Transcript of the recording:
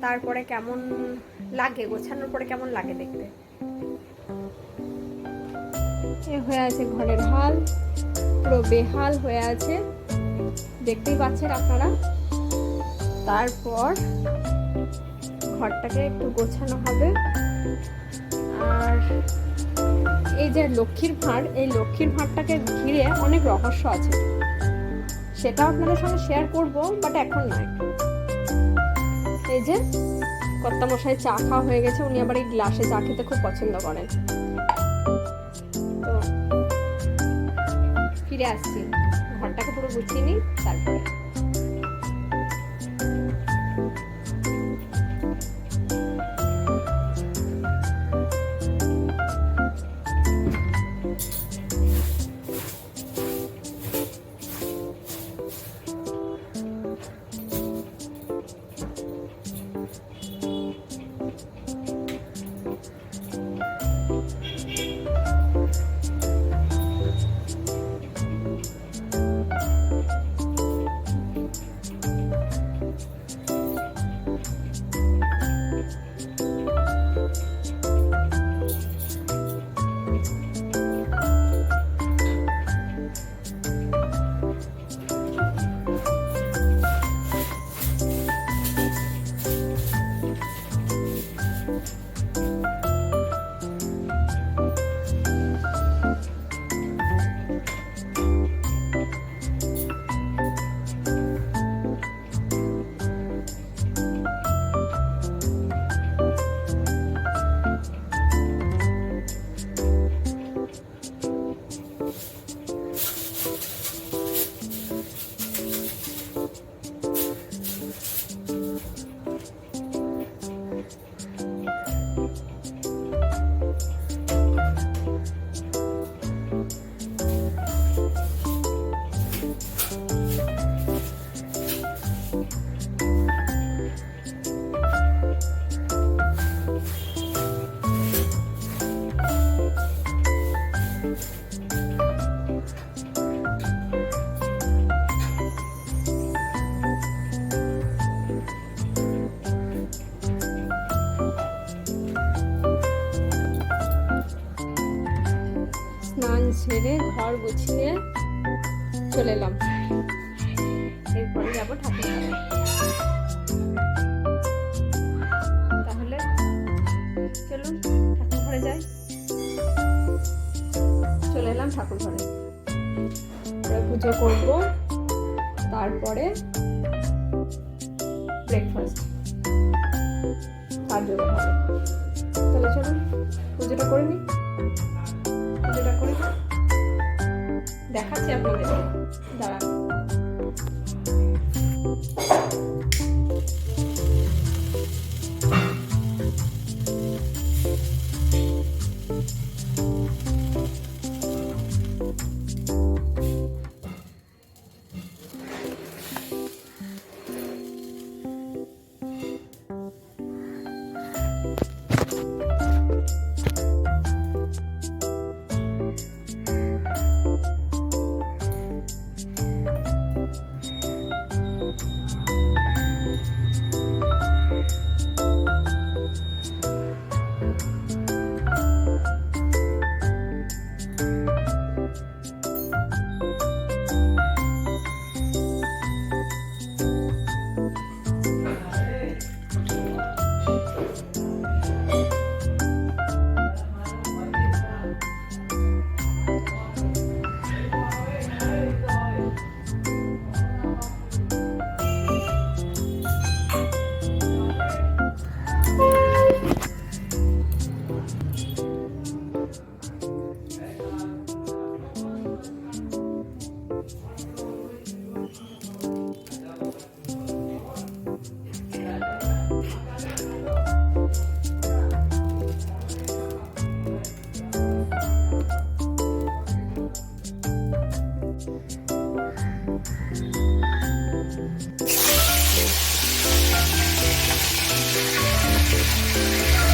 তারপরে কেমন লাগে? গোছানোর পরে কেমন লাগে দেখতে? এ হয়ে আছে ঘরের হাল, পুরো বেহাল হয়ে আছে। দেখতেই পাচ্ছেন আপনারা? তারপর ঘরটাকে একটু গোছানো হবে। আর এই যে লক্ষ্মীর ভাঁড়, এই লক্ষ্মীর ভাঁড়টাকে ঘিরে অনেক রহস্য আছে। সেটা আপনাদের সঙ্গে শেয়ার করব বাট এখন নয়। এই যে কর্তা মশাই চা খাওয়া হয়ে গেছে, উনি আবার এই গ্লাসে চা খেতে খুব পছন্দ করেন। তো ফিরে আসছি, ঘরটাকে পুরো গুছিয়ে নিই, তারপরে। ঘর গুছিয়ে চলে এলাম। এরপরে যাব ঠাকুর তাহলে চলুন ঠাকুর ঘরে যাই। চলে এলাম ঠাকুর ঘরে পুজো করব, তারপরে ব্রেকফাস্ট জোগাড় হবে। তাহলে চলুন পুজোটা করে নিই। দেখাচ্ছি আপনাদের। দাঁড়ান।